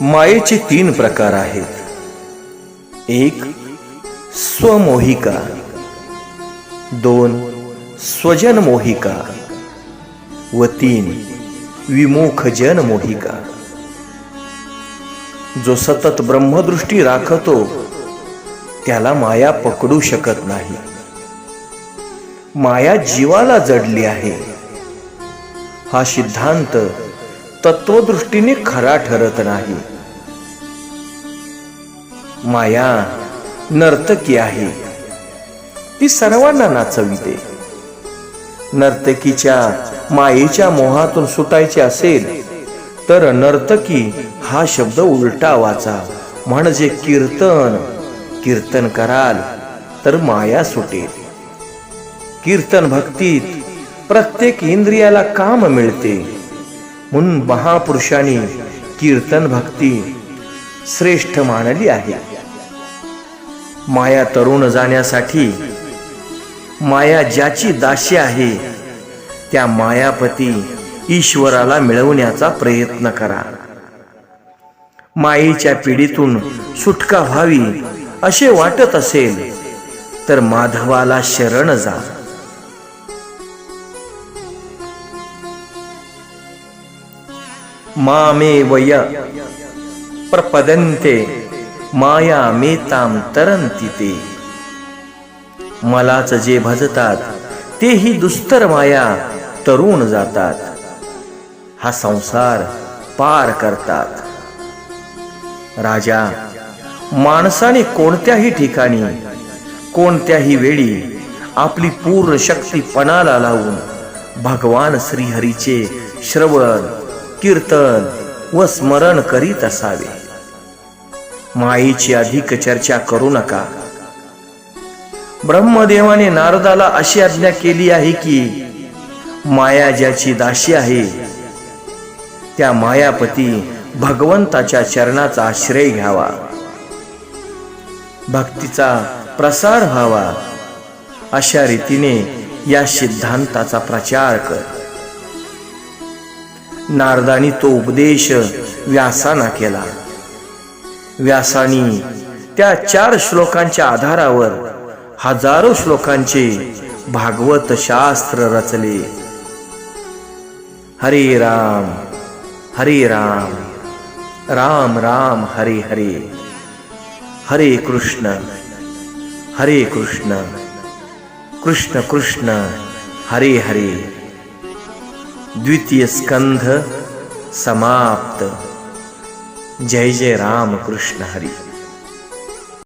मायेचे तीन प्रकार आहेत. एक स्वमोहिका. दोन स्वजन मोहिका व तीन विमुख जन मोहिका जो सतत ब्रह्मदृष्टी राखतो त्याला माया पकडू शकत नाही. माया जीवाला जडली आहे. हा सिद्धांत तत्वदृष्टीने खरा ठरत नाही. माया नर्तकी आहे. ती सर्वांना नाचविते. नर्तकीच्या मायेच्या मोहातून सुटायचे असेल तर नर्तकी हा शब्द उलटा वाचा. म्हणजे कीर्तन. कीर्तन कराल तर माया सुटेल. कीर्तन भक्तीत प्रत्येक इंद्रियाला काम मिळते. म्हणून महापुरुषांनी कीर्तन भक्ती श्रेष्ठ मानली आहे. माया तरुण जाण्यासाठी माया ज्याची दाशी आहे त्या मायापती ईश्वराला मिळवण्याचा प्रयत्न करा. मायेच्या पिढीतून सुटका व्हावी असे वाटत असेल तर माधवाला शरण जा. मामे वय प्रपदन्ते माया मेताम तरंती ते। मलाच जे भजतात तेही दुस्तर माया तरुण जातात। हा संसार पार करतात। राजा माणसाने कोणत्याही ठिकाणी कोणत्याही वेळी आपली पूर्ण शक्ती पणाला लावून भगवान श्रीहरीचे श्रवण कीर्तन व स्मरण करीत असावे। मायेची अधिक चर्चा करू नका. ब्रह्मदेवाने नारदाला अशी आज्ञा केली आहे की माया ज्याची दाशी आहे त्या मायापती भगवंताच्या चरणाचा आश्रय घ्यावा. भक्तीचा प्रसार व्हावा. अशा रीतीने या सिद्धांताचा प्रचार कर. नारदानी तो उपदेश व्यासाना केला. व्यासानी त्या चार श्लोकांच्या आधारावर हजारो श्लोकांचे भागवत शास्त्र रचले. हरे राम हरे राम राम राम हरे हरे. हरे कृष्ण हरे कृष्ण. कृष्ण कृष्ण हरे हरे. द्वितीय स्कंध समाप्त. जय जय राम कृष्ण हरी।